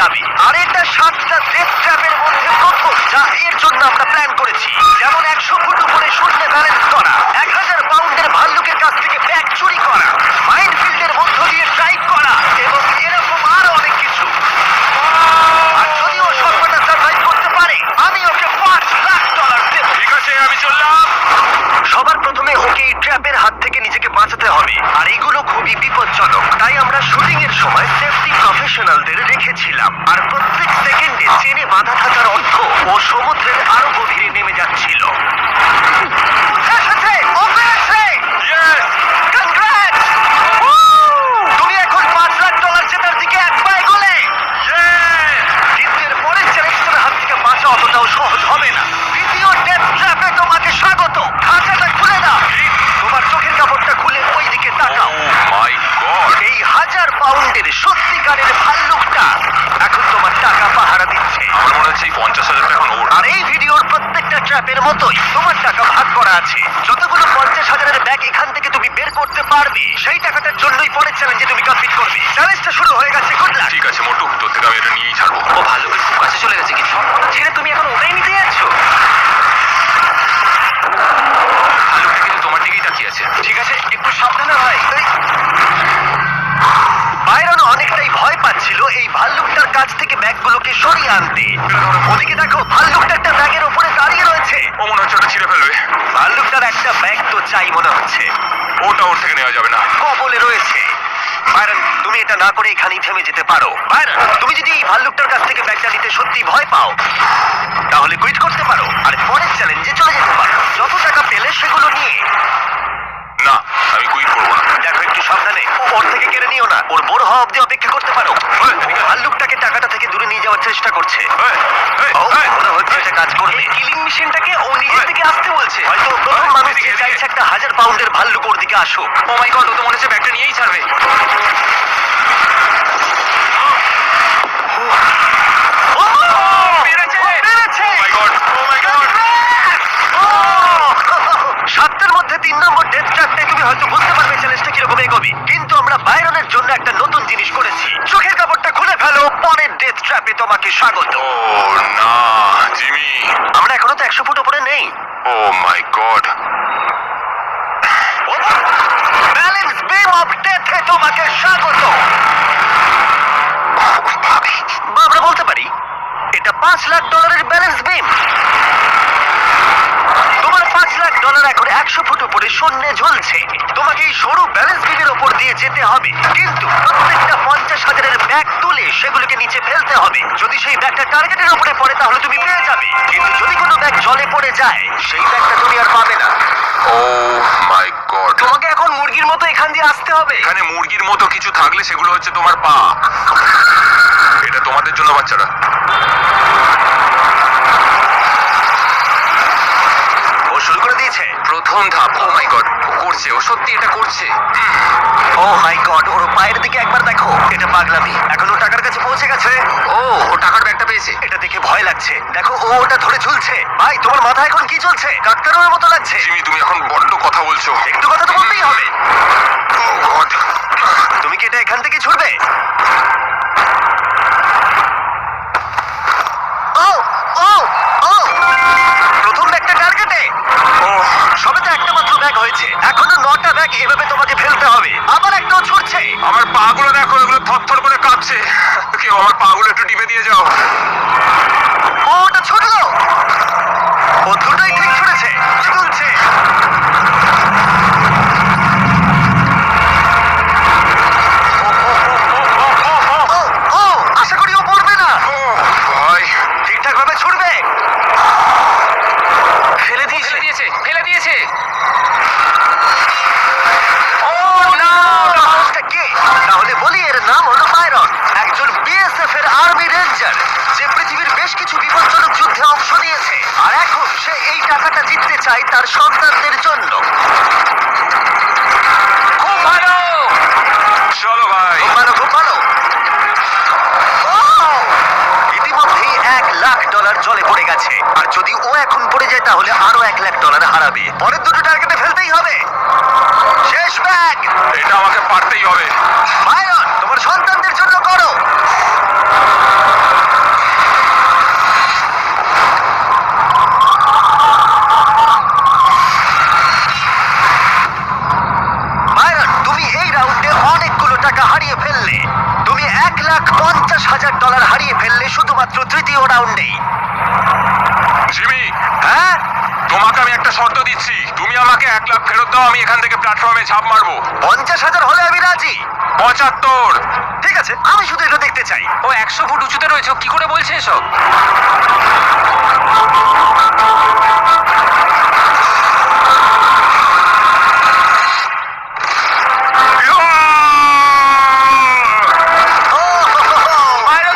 যাবে। আর এটা সাতটা ডেথ ট্র্যাপের মধ্যে প্রথম যা এর জন্য আমরা প্ল্যান করেছি। যেমন একশো ফুট উপরে শূন্য ব্যালেন্স করা এক হাজার পাউন্ডের ভাল্লুকের কাছ থেকে ব্যাগ চুরি করা মাইন্ড ফিল্ডের মধ্য দিয়ে ড্রাইভ করা এবং এরকম আরও অনেক কিছু। আর যদি ও সবকটা সার্ভাইভ করতে পারে আমি ওকে পাঁচ লাখ ডলার দেবো। ঠিক আছে আমি চললাম। সবার ওকে এই ট্র্যাপের হাত থেকে নিজেকে বাঁচাতে হবে। আর এগুলো খুবই বিপজ্জনক। তাই আমরা শুটিং এর সময় সেফটি প্রফেশনালদের রেখেছিলাম। আর প্রত্যেক সেকেন্ডে চেনে বাঁধা থাকার অর্থ ও সমুদ্রের আরও গভীরে নেমে যাচ্ছিল এসেছে! ও পেরেছে! Congrats! Woo! তুমি এখন পাঁচ লাখ ডলার জেতার দিকে এক পা এগোলে কিন্তু এর পরের চ্যালেঞ্জটার হাত থেকে বাঁচা অতটাও সহজ হবে না দ্বিতীয় ডেথ ট্র্যাপে তোমাকে স্বাগত খাঁচাটা খুলে দাও তোমার চোখের কাপড়টা খুলে ওই দিকে তাকাও মাই গড এই হাজার পাউন্ডের সত্যিকারের ভাল্লুকটা এখন তোমার টাকা পাহারা দিচ্ছে আমার মনে হচ্ছে এই পঞ্চাশ হাজার টাকা ওর আর এই ভিডিওর মতোই তোমার টাকা ভাগ করা আছে। যতগুলো পঞ্চাশ হাজারের ব্যাগ এখান থেকে তুমি বের করতে পারবে সেই টাকাটার জন্যই পরের চ্যালেঞ্জে তুমি কমপ্লিট করবে। চ্যালেঞ্জটা শুরু হয়ে গেছে গুড লাক ঠিক আছে মোটু তোর থেকে আমি এটা নিয়েই ছাড়বো। ও ভালো কাছে চলে গেছে কিন্তু সবকটা ছেড়ে তুমি এখন ওটাই নিতে যাচ্ছ? ভালুকটা কিন্তু তোমার দিকেই তাকিয়ে আছে। ঠিক আছে একটু সাবধানে ভাই। নেওয়া যাবে না। কবলে রয়েছে। বায়রন তুমি এটা না করে এখানেই থেমে যেতে পারো। বায়রন তুমি যদি এই ভাল্লুকটার কাছ থেকে ব্যাগটা নিতে সত্যি ভয় পাও, তাহলে কুইট করতে পারো। আর পরের চ্যালেঞ্জে চলে যেতে পারো। যত টাকা পেলে সেগুলো নিয়ে না আমি কুইট করব না দেখো একটু সাবধানে ও ওর থেকে কেড়ে নিও না ওর বড় হওয়া অব্দি অপেক্ষা করতে পারো। ভাল্লুকটাকে টাকাটা থেকে দূরে নিয়ে যাওয়ার চেষ্টা করছে এই, এই, ও মনে হচ্ছে এটা কাজ করবে কিলিং মেশিনটাকে ও নিজে এই। থেকে আসতে বলছে হয়তো ও প্রথম মানুষ যে চাইছে একটা হাজার পাউন্ডের ভাল্লুক ওর দিকে আসুক ও মাই গড ও তো মনে হচ্ছে ব্যাগটা নিয়েই ছাড়বে ও পেরেছে! পেরেছে! Oh oh! ও! সাতটার মধ্যে তিন নম্বর ডেথ ট্র্যাপটাই তুমি হয়তো বুঝতে কীরকম এগোবে কিন্তু আমরা বাইরনের জন্য একটা নতুন জিনিস করেছি। চোখের কাপড়টা খুলে ফেলো পরের ডেথ ট্র্যাপে তোমাকে স্বাগত। ও না জিমি। আমরা এখনও তো একশো ফুট উপরে নেই। ও my God. Balance beam of ডেথে তোমাকে স্বাগত। বা আমরা বলতে পারি এটা পাঁচ লাখ ডলারের ব্যালেন্স বিম তোমার পাঁচ লাখ ডলার এখন একশো ফুট উপরে শূন্যে ঝুলছে। তোমাকে এই সরু ব্যালেন্স বিমের ওপর দিয়ে যেতে হবে। কিন্তু প্রত্যেকটা পঞ্চাশ হাজারের ব্যাগ তুলে সেগুলোকে নিচে ফেলতে হবে। যদি সেই ব্যাগটা টার্গেটের উপরে পড়ে তাহলে তুমি পেয়ে যাবে। কিন্তু যদি কোনো ব্যাগ জলে পড়ে যায় সেই ব্যাগটা তুমি আর পাবে না। ও মাই গড তোমাকে এখন মুরগির মতো এখান দিয়ে আসতে হবে। এখানে মুরগির মতো কিছু থাকলে সেগুলো হচ্ছে তোমার পা। এটা তোমাদের জন্য বাচ্চারা। শুরু করে দিয়েছে। প্রথম ধাপ। ও মাই গড করছে ও সত্যি এটা করছে। ও মাই গড ওর পায়ের দিকে একবার দেখো। এটা পাগলামি। এখন ও টাকার কাছে পৌঁছে গেছে। ও ও টাকার ব্যাগটা পেয়েছে। এটা দেখে ভয় লাগছে। দেখো ও ওটা ধরে ঝুলছে। ভাই তোমার মাথা এখন কি চলছে? ডাক্তারের মতো লাগছে। জিমি তুমি এখন বড্ড কথা বলছো। একটু কথা তো বলতেই হবে। ও গড তুমি কি এটা এখান থেকে ছুটবে? ও ও ও ও সবে তো একটা মাত্র ব্যাগ হয়েছে। এখনও নটা ব্যাগ এভাবে তোমাকে ফেলতে হবে। আবার একটাও ছুটছে। আমার পাগুলো দেখো এগুলো থরথর করে কাঁপছে। কেউ আমার পাগুলো একটু টিপে দিয়ে যাও। ও ওটা ছুটলো। ও দুটোই ঠিক ছুটেছে। চলছে সে এই টাকাটা জিততে চায় তার সন্তানদের জন্য। খুব ভালো চলো ভাই। খুব ভালো খুব ভালো ও! ইতিমধ্যেই এক লাখ ডলার জলে পড়ে গেছে। আর যদি ও এখন পড়ে যায় তাহলে আরও এক লাখ ডলার হারাবে। পরের দুটো টার্গেটে ফেলতেই হবে। শেষ ব্যাগ এটা আমাকে পারতেই হবে। বাইরন একটা শর্ত দিচ্ছি। তুমি আমাকে এক লাখ ফেরত দাও আমি এখান থেকে প্ল্যাটফর্মে ঝাঁপ মারবো। পঞ্চাশ হাজার হলে আমি রাজি। পঁচাত্তর। ঠিক আছে আমি শুধু এটা দেখতে চাই। ও একশো ফুট উঁচুতে রয়েছে কি করে বলছে এসব?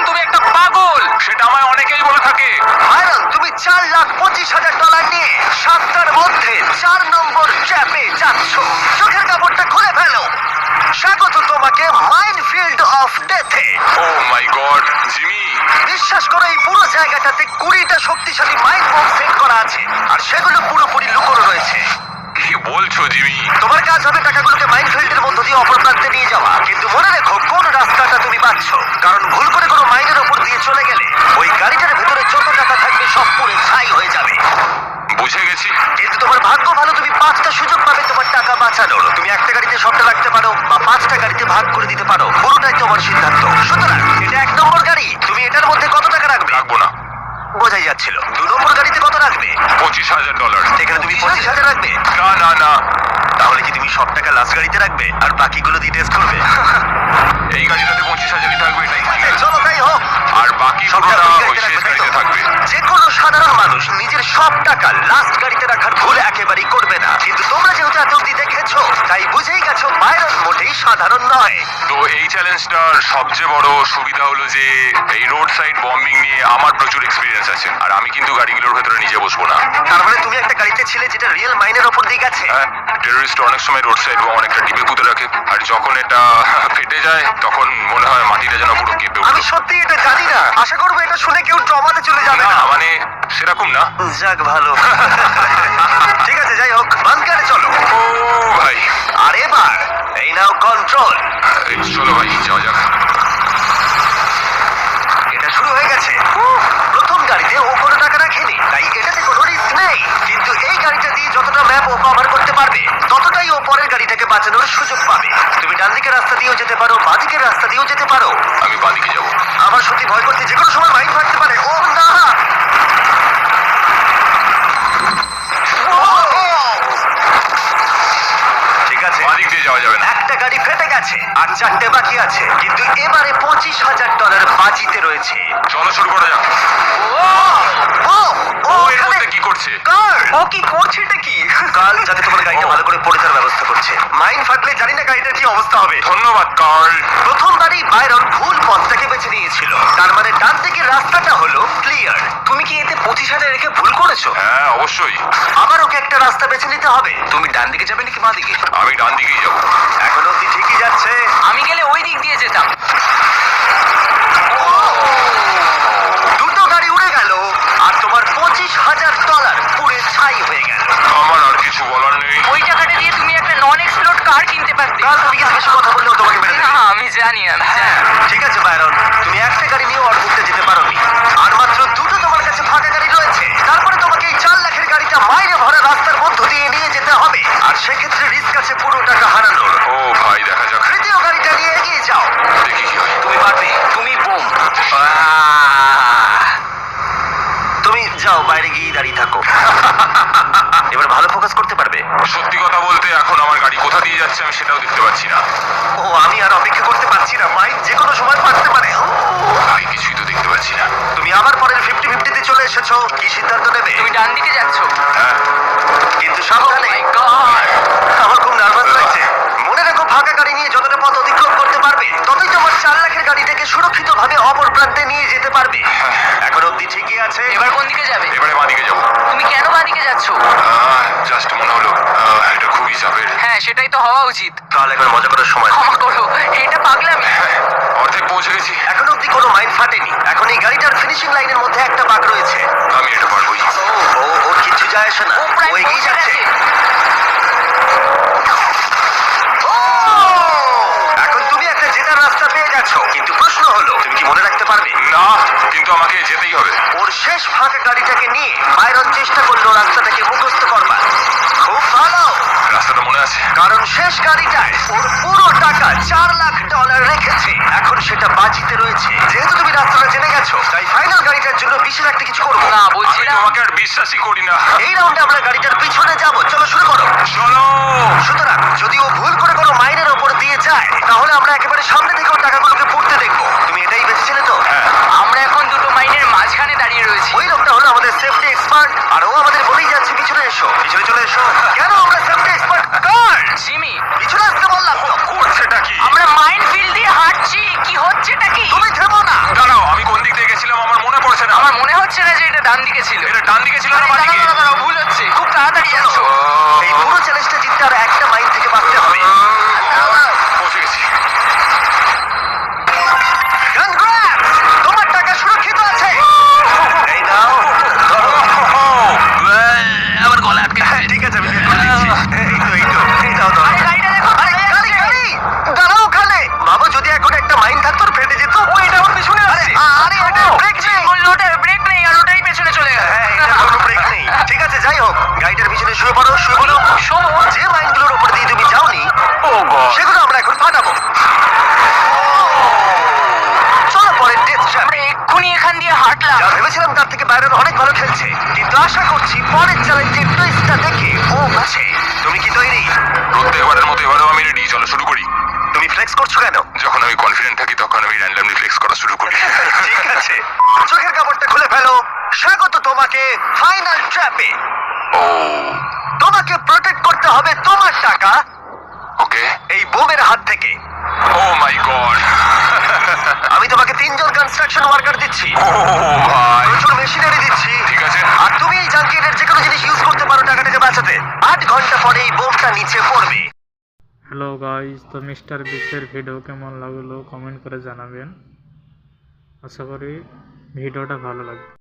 তুমি একটা পাগল! সেটা আমায় অনেকেই বলে থাকে। ভাইরাল তুমি চার লাখ পঁচিশ হাজার ডলার নিয়ে চার চ্যাপে যাচ্ছ। চোখের কাপড়টা খুলে ফেলো। স্বাগত তোমাকে মাইন্ড ফিল্ড অফ ডেথে ও মাই গড জিমি। বিশ্বাস করো এই পুরো জায়গাটাতে কুড়িটা শক্তিশালী মাইন্ড বম সেট করা আছে। আর সেগুলো পুরোপুরি লুকোনো রয়েছে। কি বলছো জিমি? তোমার কাজ হবে টাকাগুলোকে মাইন্ড ফিল্ডের মধ্য দিয়ে অপর প্রান্তে নিয়ে যাওয়া। কিন্তু মনে রেখো কোন রাস্তাটা তুমি পাচ্ছ? কারণ ভুল করে কোনো মাইনের ওপর দিয়ে চলে গেলে ওই গাড়িটার ভেতরে যত টাকা থাকবে সব পুরে ছাই হয়ে যাবে। বুঝে গেছি। কিন্তু তোমার ভাগ্য ভালো তুমি পাঁচটা সুযোগ পাবে তোমার টাকা বাঁচানোর। তুমি একটা গাড়িতে সবটা রাখতে পারো বা পাঁচটা গাড়িতে ভাগ করে দিতে পারো। পুরোটাই তোমার সিদ্ধান্ত। সুতরাং এটা এক নম্বর গাড়ি। তুমি এটার মধ্যে কত টাকা রাখবে? রাখব না। বোঝাই যাচ্ছিল। দু নম্বর গাড়িতে কত রাখবে? পঁচিশ হাজার ডলার। এখানে তুমি পঁচিশ হাজার রাখবে। না না না। তাহলে কি তুমি সব টাকা লাস্ট গাড়িতে রাখবে? আর বাকিগুলো দিয়ে টেস্ট করবে? এই গাড়িটাতে পঁচিশ হাজারই থাকবে এটাই চলো তাই হোক। আর বাকি সব টাকা ওই শেষ গাড়িতে থাকবে। যে কোনো সাধারণ মানুষ নিজের সব টাকা লাস্ট গাড়িতে রাখার ভুল একেবারেই করবে না। কিন্তু তোমরা যেহেতু এত অব্দি দেখেছ তাই বুঝেই গেছো বাইরন মোটেই সাধারণ নয়। তো এই চ্যালেঞ্জটার সবচেয়ে বড় সুবিধা হলো যে এই রোড সাইড বম্বিং নিয়ে আমার প্রচুর এক্সপিরিয়েন্স আছে। আর আমি কিন্তু গাড়িগুলোর ভেতরে নিজে বসবো না। তার মানে তুমি একটা গাড়িতে ছিলে যেটা রিয়েল মাইনের ওপর দিয়ে গেছে? হ্যাঁ টেরোরিস্ট অনেক সময় রোড সাইড বম অনেকটা ডিবে পুঁতে রাখে। আর যখন এটা ফেটে যায় তখন মনে হয় মাটিটা যেন পুরো কেঁপে আমি সত্যি এটা জানি না। আশা করব এটা শুনে কেউ ট্রমাতে চলে যাবে না মানে সেরকম না। যাক ভালো। ঠিক আছে যাই হোক বাংকারে চলো। ও ভাই। আর এবার এই নাও কন্ট্রোল চলো ভাই যাওয়া যাক। এটা শুরু হয়ে গেছে। প্রথম গাড়িতে ও কোনো টাকা রাখেনি তাই এটাতে কোনো রিস্ক নেই। কিন্তু এই গাড়িটা দিয়ে যতটা ম্যাপ ও কভার করতে পারবে ততটাই ও পরের গাড়িটাকে বাঁচানোর সুযোগ পাবে। তুমি ডান দিকের রাস্তা দিয়েও যেতে পারো বাঁ দিকের রাস্তা দিয়েও যেতে পারো। আমি বাদিকে যাব। আমার সত্যি ভয় করছে যে কোনো সময় মাইন্ড ফাটতে পারে ও বাদিক দিয়ে যাওয়া যাবে না। একটা গাড়ি ফেটে গেছে আর চারটে বাকি আছে। কিন্তু এবারে পঁচিশ হাজার ডলার বাজিতে রয়েছে। চলো শুরু করা যাক। ও ও ও এর মধ্যে কি করছে? কার? ও কি করছে এটা কি কাল যাতে তোমার গাড়িটা ভালো করে পড়ে যাওয়ার ব্যবস্থা করছে। মাইন ফাটলে জানি না গাড়িটার কি অবস্থা হবে। ধন্যবাদ কার্ল। প্রথমবারই বাইরন ভুল পথটাকে বেছে নিয়েছিল। তার মানে ডান দিকের রাস্তাটা হলো ক্লিয়ার। তুমি কি এতে পঁচিশ হাজার রেখে ভুল করেছ? হ্যাঁ অবশ্যই। আবার ওকে একটা রাস্তা বেছে নিতে হবে। তুমি ডান দিকে যাবে নাকি বাঁ দিকে? আমি ডান দিকেই যাব। এখন অব্দি ঠিকই যাচ্ছে আমি গেলে ওই দিক দিয়ে যেতাম দুটো গাড়ি উড়ে গেল আর তোমার পঁচিশ হাজার ডলার পুরে ছাই হয়ে গেল আমার আর কিছু বলার নেই ওই টাকাটা দিয়ে তুমি একটা নন এক্সপ্লোড কার কিনতে পারতে কাল তুমি কিন্তু বেশি কথা বললেও তোমাকে মেরে দেবে আমি জানি আমি হ্যাঁ ঠিক আছে বাইরন। তুমি একটা গাড়ি নিয়ে অর ঘুরতে যেতে পারোনি। আর মাত্র দুটো তোমার কাছে ফাঁকা গাড়ি রয়েছে। তারপরে তোমাকে এই চার লাখের গাড়িটা মাইনে ভরা রাস্তার মধ্য দিয়ে নিয়ে যেতে হবে। আর সেক্ষেত্রে রিস্ক আছে পুরো টাকা হারানোর। ও ভাই দেখা যাক। তৃতীয় গাড়িটা নিয়ে এগিয়ে যাও। দেখি কি হয়। তুমি পারবে। তুমি বোম তুমি যাও বাইরে গিয়ে দাঁড়িয়ে থাকো। এবার ভালো ফোকাস করতে পারবে। সত্যি কথা বলতে এখন আমার গাড়ি কোথা দিয়ে যাচ্ছে আমি সেটাও দেখতে পাচ্ছি না। ও আমি আর অপেক্ষা করতে পারছি না মাইন্ড যে কোনো সময় পারতে পারে আমি কিছুই তো দেখতে পাচ্ছি না তুমি আবার পরের ফিফটি এসেছ কি সিদ্ধান্ত নেবে? তুমি ডান দিকে যাচ্ছ। হ্যাঁ। কিন্তু সাবধানে। আমার খুব নার্ভাস লাগছে। মনে রাখো ফাঁকা গাড়ি নিয়ে যতটা পথ অতিক্রম করতে পারবে ততই তোমার চার লাখের গাড়িটাকে সুরক্ষিতভাবে অপর প্রান্তে নিয়ে যেতে পারবে। এখন অব্দি ঠিকই আছে। এবার কোন দিকে যাবে? এবারে বাদিকে যাব। তুমি কেন বাঁ দিকে যাচ্ছ? জাস্ট মনে হলো এটা খুবই চাপের। হ্যাঁ সেটাই তো হওয়া উচিত। তাহলে একবার মজা করার সময়। ক্ষমা করো এটা পাগলামি। হ্যাঁ, অর্ধেক পৌঁছে গেছি। এখন অব্দি কোনো মাইন্ড ফাটেনি। এখন এই গাড়িটার ফিনিশিং লাইনের মধ্যে একটা বাঘ রয়েছে। আমি এটা পারবোই ও ওর কিচ্ছু যায় আসে না। ও ও এগিয়ে যাচ্ছে গেছে। ও! এখন তুমি একটা জেতার রাস্তা পেয়ে গেছো কিন্তু প্রশ্ন হলো তুমি কি মনে রাখতে পারবে? না কিন্তু আমাকে যেতেই হবে। ওর শেষ ফাঁকা গাড়িটাকে নিয়ে বাইরন চেষ্টা করল রাস্তাটাকে মুখস্থ করবার। খুব ভালো। রাস্তাটা মনে আছে? কারণ শেষ গাড়িটায় ওর পুরো টাকা সেটা বাজিতে রয়েছে। যেহেতু তুমি রাস্তাটা জেনে গেছো তাই ফাইনাল গাড়িটার জন্য বিশেষ একটা কিছু করব। না বলছিলাম তোমাকে আর বিশ্বাসই করি না। এই রাউন্ডে আমরা গাড়িটার পিছনে যাব। চলো শুরু এসো পিছনে চলে এসো। কেন আমরা সেফটি এক্সপার্ট কার জিমি। পিছনে আসতে বললাম। তো করছেটা কি? আমরা মাইন ফিল্ড দিয়ে হাঁটছি কি হচ্ছেটা কি? তুমি থেমো না। দাঁড়াও আমি কোন দিক দিয়ে গেছিলাম আমার মনে পড়ছে না। আমার মনে হচ্ছে না যে এটা ডান দিকে ছিল। এটা ডান দিকে ছিল না আরে, বাদিকে দাঁড়াও, ভুল হচ্ছে। খুব তাড়াতাড়ি যাচ্ছ। এই পুরো চ্যালেঞ্জটা জিততে আর একটা মাইল থেকে বাঁচতে হবে। পৌঁছে গেছি। যা ভেবেছিলাম তার থেকে বাইরন অনেক ভালো খেলছে। কিন্তু আশা করছি পরের চ্যালেঞ্জের টুইস্টটা দেখে ও বুঝে তুমি কি তৈরি? প্রত্যেকবারের মতো এবারেও আমি রেডি চলো শুরু করি। তুমি ফ্লেক্স করছ কেন? যখন আমি কনফিডেন্ট থাকি তখন আমি র্যান্ডামলি ফ্লেক্স করা শুরু করি। ঠিক আছে। চোখের কাপড়টা খুলে ফেলো। স্বাগত তোমাকে ফাইনাল ট্র্যাপে ও। তোমাকে প্রোটেক্ট করতে হবে তোমার টাকা। ওকে। এই বোমের হাত থেকে। ও মাই গড আমি তোমাকে তিনজন কনস্ট্রাকশন ওয়ার্কার দিচ্ছি। ভাই। প্রচুর মেশিনারি দিচ্ছি। ঠিক আছে। আর তুমি এই জাঙ্কিয়ারের যে কোনো জিনিস ইউজ করতে পারো টাকাটাকে বাঁচাতে। আট ঘণ্টা পরে এই বোমটা নিচে পড়বে। হ্যালো গাইস তো মিস্টার বিস্টের ভিডিও কেমন লাগল কমেন্ট করে জানাবেন। আশা করি ভিডিওটা ভালো লাগবে।